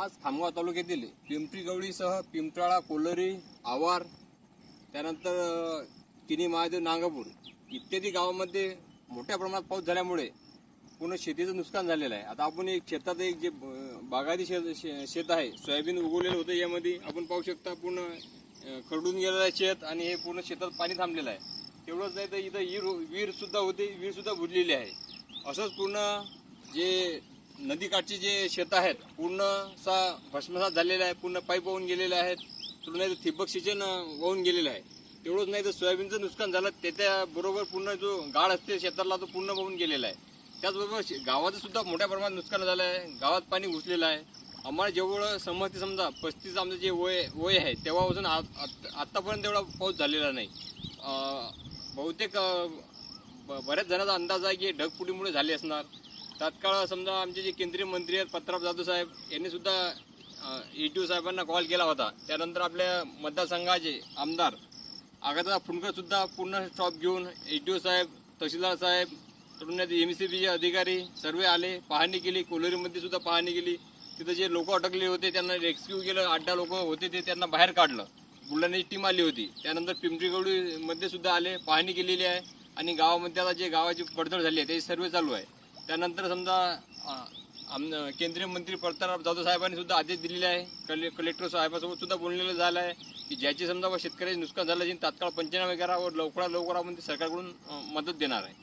आज खामगाव तालुक्यातील पिंपरी गवळीसह पिंपराळा कोलरी आवार त्यानंतर किनी महादेव नांगापूर इत्यादी गावामध्ये मोठ्या प्रमाणात पाऊस झाल्यामुळे पूर्ण शेतीचं नुकसान झालेलं आहे. आता आपण एक शेतात एक जे बागायती शेत शे- शेत आहे सोयाबीन उगवलेलं होतं यामध्ये आपण पाहू शकता पूर्ण खरडून गेलेलं आहे शेत आणि हे पूर्ण शेतात पाणी थांबलेलं आहे. तेवढंच नाही तर इथं विहीर विहीरसुद्धा होते विहीरसुद्धा बुडलेली आहे. असंच पूर्ण जे नदीकाठचे जे शेत आहेत पूर्ण सा भस्मसात झालेले आहे पूर्ण पाईप वाहून गेलेले आहेत तुला नाही तर ठिबक सिंचन होऊन वाहून गेलेलं आहे तेवढंच नाही तर सोयाबीनचं नुकसान झालं त्याच्याबरोबर पूर्ण जो गाळ असते शेताला तो पूर्ण वाहून गेलेला आहे. त्याचबरोबर शे- गावाचं सुद्धा मोठ्या प्रमाणात नुकसान झालं आहे गावात पाणी घुसलेलं आहे. आम्हाला जेवढं समजते समजा पस्तीस आमचं जे वय वय आहे तेव्हापासून आ- आत- आत्तापर्यंत एवढा पाऊस झालेला नाही. बहुतेक ब- बऱ्याच जणांचा अंदाज आहे की ढगफुटीमुळे झाले असणार. तात्काळ समजा आमचे जे केंद्रीय मंत्री आहेत पत्राप जाधव साहेब यांनी सुद्धा ओ साहेबांना कॉल केला होता. त्यानंतर आपल्या मतदारसंघाचे आमदार आगाता फुंडकर सुद्धा पूर्ण स्टॉप घेऊन ईटीओ साहेब तहसीलदार साहेब तरुणात एम सी बीचे अधिकारी सर्व आले पाहणी केली कोलोरीमध्ये सुद्धा पाहणी केली. तिथं जे लोक अटकले होते त्यांना रेस्क्यू केलं आठ दहा लोक होते ते त्यांना बाहेर काढलं. बुलढाण्याची टीम आली होती. त्यानंतर पिंपरीगवडीमध्ये सुद्धा आले पाहणी केलेली आहे. आणि गावामध्ये आता जे गावाची पडझड झाली आहे ते सर्वे चालू आहे. त्यानंतर समजा आम केंद्रीय मंत्री प्रतापराव जाधव साहेबांनी सुद्धा आदेश दिलेले आहे. कले कलेक्टर साहेबासोबत सुद्धा बोललेलं झालं आहे की ज्याची समजा व शेतकऱ्याचे नुकसान झालं असेल तात्काळ पंचनामे करा व लवकरात लवकर आपण ते सरकारकडून मदत देणार आहे.